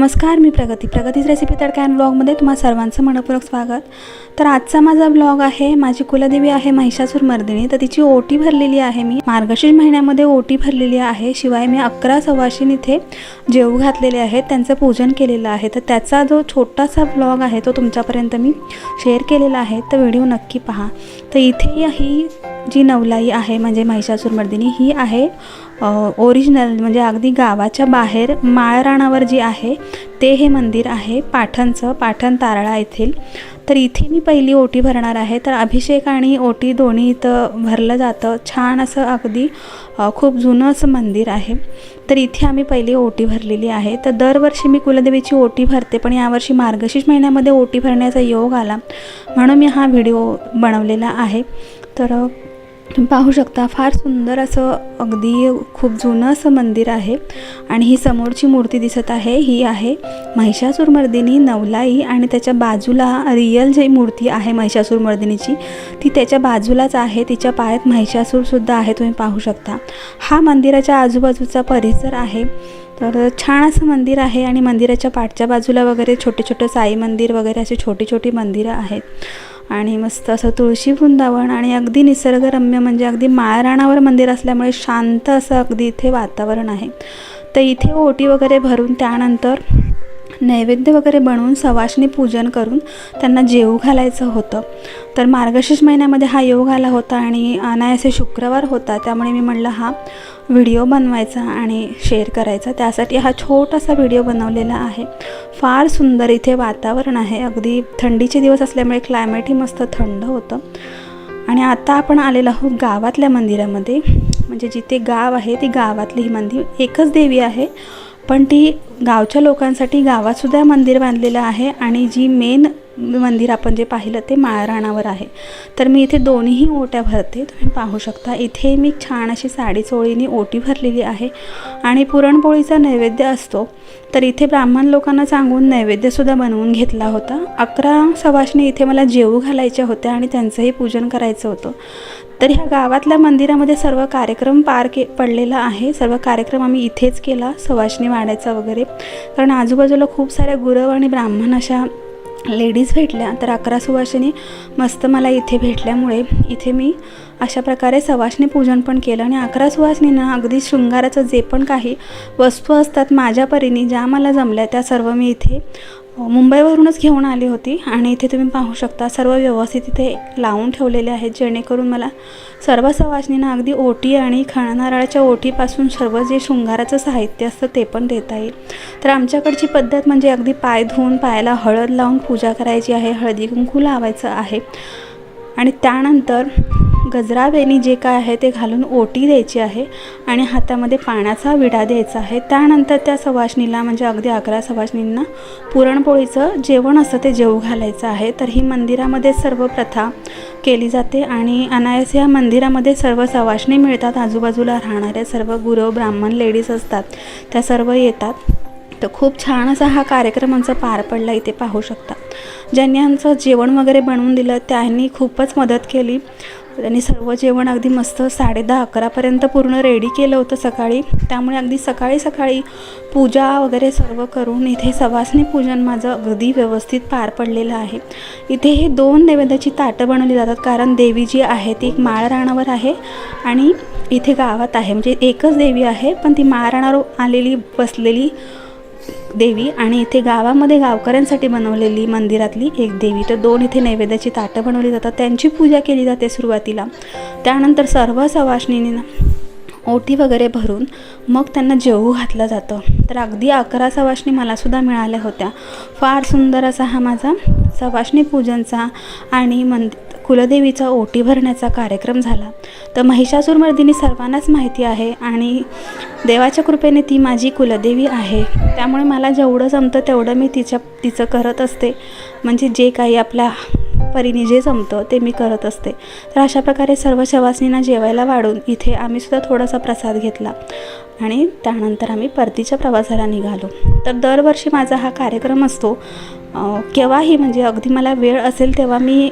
नमस्कार मी प्रगती. प्रगतीच recipe tadka and ब्लॉगमध्ये तुम्हा सर्वांचं मनपूर्वक स्वागत. तर आजचा माझा ब्लॉग आहे माझी कुलदेवी आहे महिषासूर मर्दिनी. तर तिची ओटी भरलेली आहे मी. मार्गशीर्ष महिन्यामध्ये ओटी भरलेली आहे. शिवाय मी अकरा सवाशीन इथे जेऊ घातलेले आहेत. त्यांचं पूजन केलेलं आहे. तर त्याचा जो छोटासा ब्लॉग आहे तो तुमच्यापर्यंत मी शेअर केलेला आहे. तर व्हिडिओ नक्की पहा. तर इथे ही जी नवलाई आहे म्हणजे महिषासुरमर्दिनी ही आहे ओरिजिनल म्हणजे अगदी गावाच्या बाहेर माळराणावर जी आहे ते हे मंदिर आहे पाठणचं पाठण तारळा येथील. तर इथे मी पहिली ओटी भरणार आहे. तर अभिषेक आणि ओटी दोन्ही इथं भरलं जातं. छान असं अगदी खूप जुनं असं मंदिर आहे. तर इथे आम्ही पहिली ओटी भरलेली आहे. तर दरवर्षी मी कुलदेवीची ओटी भरते पण यावर्षी मार्गशीर्ष महिन्यामध्ये ओटी भरण्याचा योग आला. म्हणून मी हा व्हिडिओ बनवलेला आहे. तर तुम्ही पाहू शकता फार सुंदर असं अगदी खूप जुनं असं मंदिर आहे. आणि ही समोरची मूर्ती दिसत आहे ही आहे महिषासूरमर्दिनी नवलाई आणि त्याच्या बाजूला रियल जी मूर्ती आहे महिषासूरमर्दिनीची ती त्याच्या बाजूलाच आहे तिच्या पायात महिषासूरसुद्धा आहे तुम्ही पाहू शकता. हा मंदिराच्या आजूबाजूचा परिसर आहे. तर छान असं मंदिर आहे आणि मंदिराच्या पाठच्या बाजूला वगैरे छोटे छोटे साई मंदिर वगैरे असे छोटी छोटी मंदिरं आहेत. आणि मस्त असं तुळशी वृंदावन आणि अगदी निसर्गरम्य म्हणजे अगदी माळराणावर मंदिर असल्यामुळे शांत असं अगदी इथे वातावरण आहे. तर इथे ओटी वगैरे भरून त्यानंतर नैवेद्य वगैरे बनवून सवाशनी पूजन करून त्यांना जेवू घालायचं होतं. तर मार्गशीर्ष महिन्यामध्ये हा योग आला होता आणि अनायसे शुक्रवार होता. त्यामुळे मी म्हणलं हा व्हिडिओ बनवायचा आणि शेअर करायचा. त्यासाठी हा छोटासा व्हिडिओ बनवलेला आहे. फार सुंदर इथे वातावरण आहे. अगदी थंडीचे दिवस असल्यामुळे क्लायमेटही मस्त थंड होतं. आणि आता आपण आलेलो आहोत गावातल्या मंदिरामध्ये. म्हणजे जिथे गाव आहे ती गावातली ही मंदिर एकच देवी आहे. पण ती गावच्या लोकांसाठी गावातसुद्धा मंदिर बांधलेलं आहे आणि जी मेन मंदिर आपण जे पाहिलं ते माळराणावर आहे. तर मी इथे दोन्हीही ओट्या भरते. तुम्ही पाहू शकता इथे मी छान अशी साडी चोळीने ओटी भरलेली आहे आणि पुरणपोळीचा नैवेद्य असतो. तर इथे ब्राह्मण लोकांना सांगून नैवेद्यसुद्धा बनवून घेतला होता. अकरा सवाशने इथे मला जेवू घालायच्या होत्या आणि त्यांचंही पूजन करायचं होतं. तर ह्या गावातल्या मंदिरामध्ये सर्व कार्यक्रम पार के पडलेला आहे. सर्व कार्यक्रम आम्ही इथेच केला सवाशणी वाढायचा वगैरे. कारण आजूबाजूला खूप साऱ्या गुरव आणि ब्राह्मण अशा लेडीज भेटल्या. तर अकरा सुवासिनी मस्त मला इथे भेटल्यामुळे इथे मी अशा प्रकारे सवासनी पूजन पण केलं. आणि अकरा सुवासिनींना अगदी शृंगाराचं जे पण काही वस्तू असतात माझ्या परीने ज्या मला जमल्या त्या सर्व मी इथे हो, मुंबईवरूनच घेऊन आली होती आणि इथे तुम्ही पाहू शकता सर्व व्यवस्थित इथे लावून ठेवलेले आहेत. जेणेकरून मला सर्व सवासनींना अगदी ओटी आणि खणनारळाच्या ओटीपासून सर्व जे शृंगाराचं साहित्य असतं ते पण देता येईल. तर आमच्याकडची पद्धत म्हणजे अगदी पाय धुवून पायाला हळद लावून पूजा करायची आहे हळदी कुंकू लावायचं आहे. आणि त्यानंतर गजरा वेणी जे काय आहे ते घालून ओटी द्यायची आहे आणि हातामध्ये पाण्याचा विडा द्यायचा आहे. त्यानंतर त्या सवाशणीला म्हणजे अगदी अकरा सवाशणींना पुरणपोळीचं जेवण असं ते जेवू घालायचं आहे. तर ही मंदिरामध्ये सर्व प्रथा केली जाते आणि अनायस या मंदिरामध्ये सर्व सवाशणी मिळतात. आजूबाजूला राहणाऱ्या सर्व गुरव ब्राह्मण लेडीज असतात. त्या सर्व येतात. तर खूप छान असा हा कार्यक्रम आमचा पार पडला इथे पाहू शकता. ज्यांनी आमचं जेवण वगैरे बनवून दिलं त्यांनी खूपच मदत केली. त्यांनी सर्व जेवण अगदी मस्त साडे दहा अकरापर्यंत पूर्ण रेडी केलं होतं सकाळी. त्यामुळे अगदी सकाळी सकाळी पूजा वगैरे सर्व करून इथे सवासनी पूजन माझं अगदी व्यवस्थित पार पडलेलं आहे. इथे हे दोन नैवेद्याची ताटं बनवली जातात कारण देवी जी आहे ती एक माळ राणावर आहे आणि इथे गावात आहे. म्हणजे एकच देवी आहे पण ती माळ राणावर आलेली बसलेली देवी आणि इथे गावामध्ये गावकऱ्यांसाठी बनवलेली मंदिरातली एक देवी. तर दोन इथे नैवेद्याची ताटं बनवली जातात. त्यांची पूजा केली जाते सुरुवातीला. त्यानंतर सर्व सवासणींना ओटी वगैरे भरून मग त्यांना जेवू घातलं जातं. तर अगदी अकरा सवासणी मलासुद्धा मिळाल्या होत्या. फार सुंदर असा हा माझा सवासणी पूजनचा आणि मंद कुलदेवीचा ओटी भरण्याचा कार्यक्रम झाला. तर महिषासूरमर्दिनी सर्वांनाच माहिती आहे आणि देवाच्या कृपेने ती माझी कुलदेवी आहे. त्यामुळे मला जेवढं जमतं तेवढं मी तिच्या तिचं करत असते. म्हणजे जे काही आपल्या परीने जे जमतं ते मी करत असते. तर अशा प्रकारे सर्व शवासनींना जेवायला वाढून इथे आम्हीसुद्धा थोडासा प्रसाद घेतला आणि त्यानंतर आम्ही परतीच्या प्रवासाला निघालो. तर दरवर्षी माझा हा कार्यक्रम असतो. केव्हाही म्हणजे अगदी मला वेळ असेल तेव्हा मी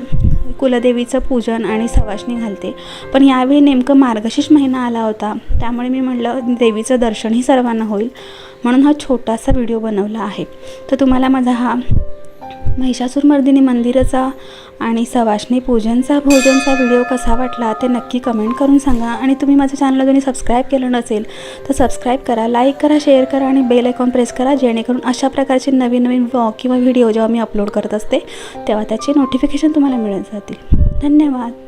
कुलदेवीचं पूजन आणि सवाशणी घालते. पण यावेळी नेमकं मार्गशीर्ष महिना आला होता. त्यामुळे मी म्हटलं देवीचं दर्शनही सर्वांना होईल. म्हणून हा छोटासा व्हिडिओ बनवला आहे. तर तुम्हाला माझा हा महिषासूरमर्दिनी मंदिराचा आणि सवाष्णी पूजनचा भोजनचा व्हिडिओ कसा वाटला ते नक्की कमेंट करून सांगा. आणि तुम्ही माझ्या चॅनलला जरी सबस्क्राईब केलं नसेल तर सबस्क्राईब करा लाईक करा शेअर करा आणि बेल आयकॉन प्रेस करा जेणेकरून अशा प्रकारचे नवीन नवीन व्लॉग किंवा व्हिडिओ जेव्हा मी अपलोड करत असते तेव्हा त्याचे नोटिफिकेशन तुम्हाला मिळत जातील. धन्यवाद.